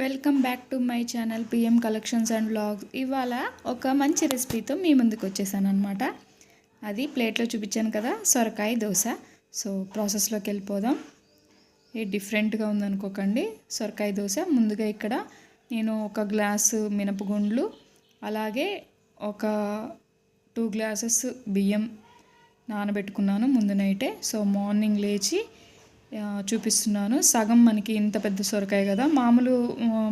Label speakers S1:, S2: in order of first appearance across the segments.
S1: Welcome back to my channel PM collections and blogs ఇవాళ ఒక మంచి రెసిపీతో మీ ముందుకు వచ్చేసాను అనమాట అది ప్లేట్లో చూపించాను కదా సొరకాయ దోశ. సో ప్రాసెస్లోకి వెళ్ళిపోదాం. ఏ డిఫరెంట్గా ఉందనుకోకండి. సొరకాయ దోశ ముందుగా ఇక్కడ నేను ఒక గ్లాసు మినపగుండ్లు అలాగే ఒక టూ గ్లాసెస్ బియ్యం నానబెట్టుకున్నాను ముందు నైటే. సో మార్నింగ్ లేచి చూపిస్తున్నాను. సగం మనకి ఇంత పెద్ద సొరకాయ కదా. మామూలు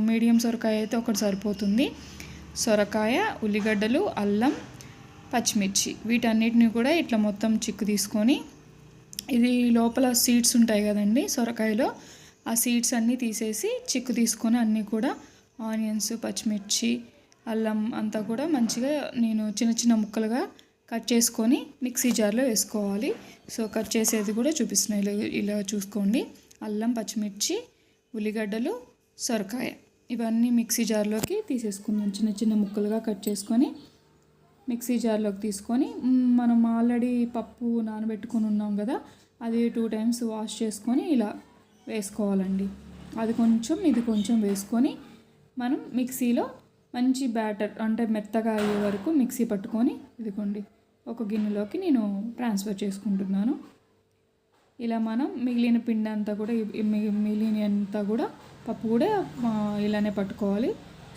S1: మీడియం సొరకాయ అయితే ఒకటి సరిపోతుంది. సొరకాయ ఉల్లిగడ్డలు అల్లం పచ్చిమిర్చి. వీటన్నిటిని కూడా ఇట్లా మొత్తం చిక్కు తీసుకొని ఇది లోపల సీడ్స్ ఉంటాయి కదండి సొరకాయలో ఆ సీడ్స్ అన్నీ తీసేసి చిక్కు తీసుకొని అన్నీ కూడా ఆనియన్స్ పచ్చిమిర్చి అల్లం అంతా కూడా మంచిగా నేను చిన్న చిన్న ముక్కలుగా కట్ చేసుకొని మిక్సీ జార్లో వేసుకోవాలి. సో కట్ చేసేది కూడా చూపిస్తున్నాయి ఇలా ఇలా చూసుకోండి. అల్లం పచ్చిమిర్చి ఉల్లిగడ్డలు సొరకాయ. ఇవన్నీ మిక్సీ జార్లోకి తీసేసుకుందాం. చిన్న చిన్న ముక్కలుగా కట్ చేసుకొని మిక్సీ జార్లోకి తీసుకొని మనం ఆల్రెడీ పప్పు నానబెట్టుకొని ఉన్నాం కదా అది టూ టైమ్స్ వాష్ చేసుకొని ఇలా వేసుకోవాలండి. అది కొంచెం ఇది కొంచెం వేసుకొని మనం మిక్సీలో మంచి బ్యాటర్ అంటే మెత్తగా అయ్యే వరకు మిక్సీ పట్టుకొని ఇదిగోండి. ఒక గిన్నెలోకి నేను ట్రాన్స్ఫర్ చేసుకుంటున్నాను. ఇలా మనం మిగిలిన పిండి అంతా కూడా మిగిలిన అంతా కూడా పప్పు కూడా ఇలానే పట్టుకోవాలి.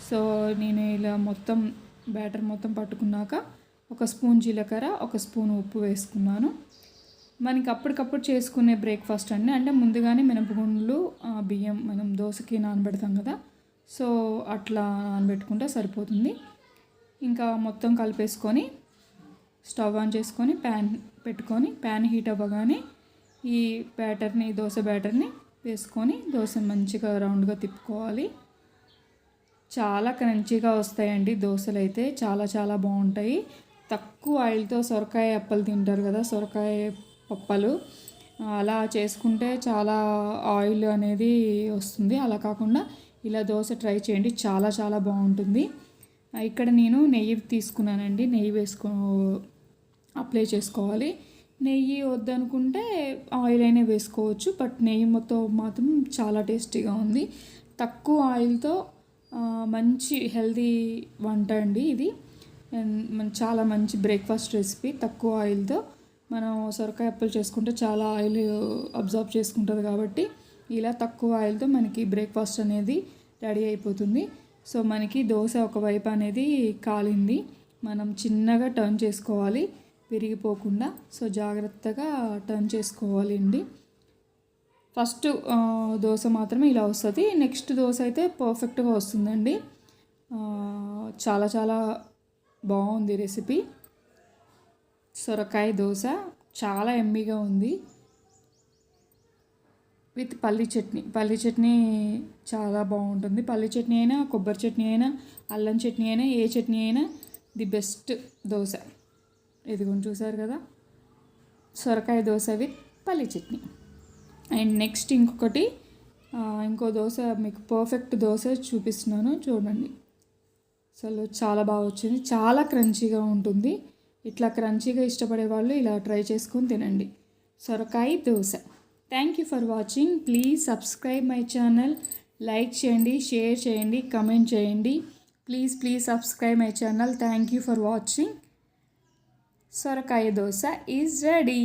S1: సో నేను ఇలా మొత్తం బ్యాటర్ మొత్తం పట్టుకున్నాక ఒక స్పూన్ జీలకర్ర ఒక స్పూన్ ఉప్పు వేసుకున్నాను. మనకి అప్పటికప్పుడు చేసుకునే బ్రేక్ఫాస్ట్ అండి అంటే ముందుగానే మినపగుండ్లు బియ్యం మనం దోశకి నానబెడతాం కదా. సో అట్లా నానబెట్టుకుంటే సరిపోతుంది. ఇంకా మొత్తం కలిపేసుకొని స్టవ్ ఆన్ చేసుకొని ప్యాన్ పెట్టుకొని ప్యాన్ హీట్ అవ్వగానే ఈ బ్యాటర్ని దోశ బ్యాటర్ని వేసుకొని దోశ మంచిగా రౌండ్గా తిప్పుకోవాలి. చాలా క్రంచీగా వస్తాయండి దోశలు అయితే. చాలా చాలా బాగుంటాయి. తక్కువ ఆయిల్తో సొరకాయ అప్పలు తింటారు కదా సొరకాయ పప్పలు. అలా చేసుకుంటే చాలా ఆయిల్ అనేది వస్తుంది. అలా కాకుండా ఇలా దోశ ట్రై చేయండి. చాలా చాలా బాగుంటుంది. ఇక్కడ నేను నెయ్యి తీసుకున్నానండి. నెయ్యి వేసుకో అప్లై చేసుకోవాలి. నెయ్యి వద్దనుకుంటే ఆయిల్ అయినా వేసుకోవచ్చు. బట్ నెయ్యి మొత్తం మాత్రం చాలా టేస్టీగా ఉంది. తక్కువ ఆయిల్తో మంచి హెల్దీ వంట అండి ఇది. అండ్ చాలా మంచి బ్రేక్ఫాస్ట్ రెసిపీ. తక్కువ ఆయిల్తో మనం సొరకాయ అప్పులు చేసుకుంటే చాలా ఆయిల్ అబ్జర్వ్ చేసుకుంటుంది కాబట్టి ఇలా తక్కువ ఆయిల్తో మనకి బ్రేక్ఫాస్ట్ అనేది రెడీ అయిపోతుంది. సో మనకి దోశ ఒకవైపు అనేది కాలింది. మనం చిన్నగా టర్న్ చేసుకోవాలి విరిగిపోకుండా. సో జాగ్రత్తగా టర్న్ చేసుకోవాలండి ఫస్ట్ దోశ మాత్రమే ఇలా వస్తుంది. నెక్స్ట్ దోశ అయితే పర్ఫెక్ట్గా వస్తుందండి. చాలా చాలా బాగుంది రెసిపీ. సొరకాయ దోశ చాలా ఎమ్మీగా ఉంది. విత్ పల్లి చట్నీ. పల్లి చట్నీ చాలా బాగుంటుంది. పల్లి చట్నీ అయినా కొబ్బరి చట్నీ అయినా అల్లం చట్నీ అయినా ఏ చట్నీ అయినా ది బెస్ట్ దోశ. ఇదిగోని చూసారు కదా? సొరకాయ దోశ విత్ పల్లి చట్నీ. అండ్ నెక్స్ట్ ఇంకొకటి ఇంకో దోశ మీకు పర్ఫెక్ట్ దోశ చూపిస్తున్నాను. చూడండి. అసలు చాలా బాగా వచ్చింది. చాలా క్రంచీగా ఉంటుంది. ఇట్లా క్రంచీగా ఇష్టపడే వాళ్ళు ఇలా ట్రై చేసుకొని తినండి. సొరకాయ dosa. Thank you for watching please subscribe my channel like చేయండి షేర్ చేయండి కమెంట్ చేయండి. Please please subscribe my channel thank you for watching సొరకాయ దోశ ఈజ్ రెడీ